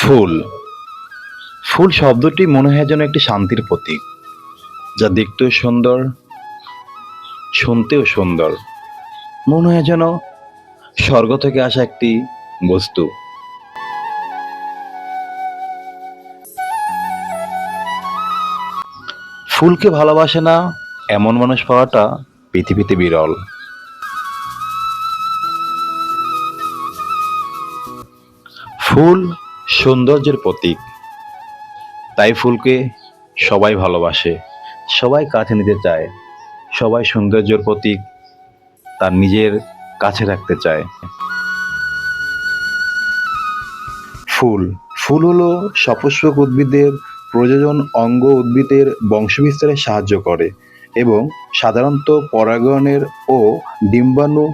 ফুল। ফুল শব্দটি মনে হয় যেন একটি শান্তির প্রতীক, যা দেখতেও সুন্দর, শুনতেও সুন্দর। মনে হয় যেন স্বর্গ থেকে আসা একটি বস্তু। ফুলকে ভালোবাসে না এমন মানুষ পাওয়াটা পৃথিবীতে বিরল। ফুল সৌন্দর্যের প্রতীক। তাই ফুলকে সবাই ভালোবাসে, সবাই কাছে নিতে চায়, সবাই সৌন্দর্যের প্রতীক তার নিজের কাছে রাখতে চায়। ফুল ফুল হলো সপুষ্পক উদ্ভিদের প্রযোজন অঙ্গ উদ্ভিদের বংশবিস্তারে সাহায্য করে এবং সাধারণত পরাগায়নের ও ডিম্বাণু,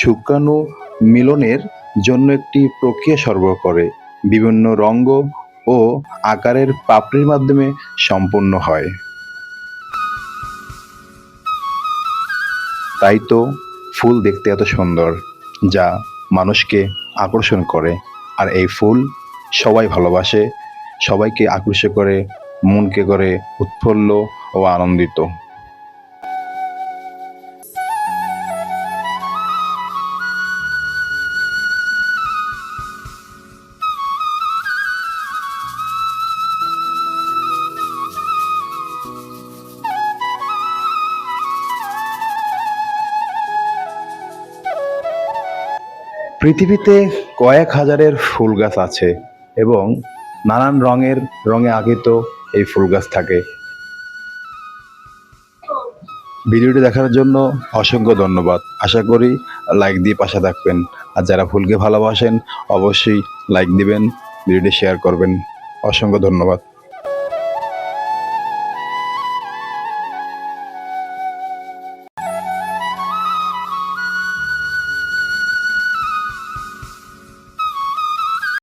শুক্রাণু মিলনের জন্য একটি প্রক্রিয়া সরবরাহ করে। বিভিন্ন রঙ্গ ও আকারের পাপড়ির মাধ্যমে সম্পন্ন হয়। তাই তো ফুল দেখতে এত সুন্দর, যা মানুষকে আকর্ষণ করে। আর এই ফুল সবাই ভালোবাসে, সবাইকে আকর্ষণ করে, মনকে করে উৎফুল্ল ও আনন্দিত। পৃথিবীতে কয়েক হাজারের ফুল গাছ আছে এবং নানান রঙের রঙে আগিত এই ফুল গাছ থাকে। ভিডিওটি দেখার জন্য অসংখ্য ধন্যবাদ। আশা করি লাইক দিয়ে পাশে থাকবেন। আর যারা ফুলকে ভালোবাসেন, অবশ্যই লাইক দিবেন, ভিডিওটি শেয়ার করবেন। অসংখ্য ধন্যবাদ।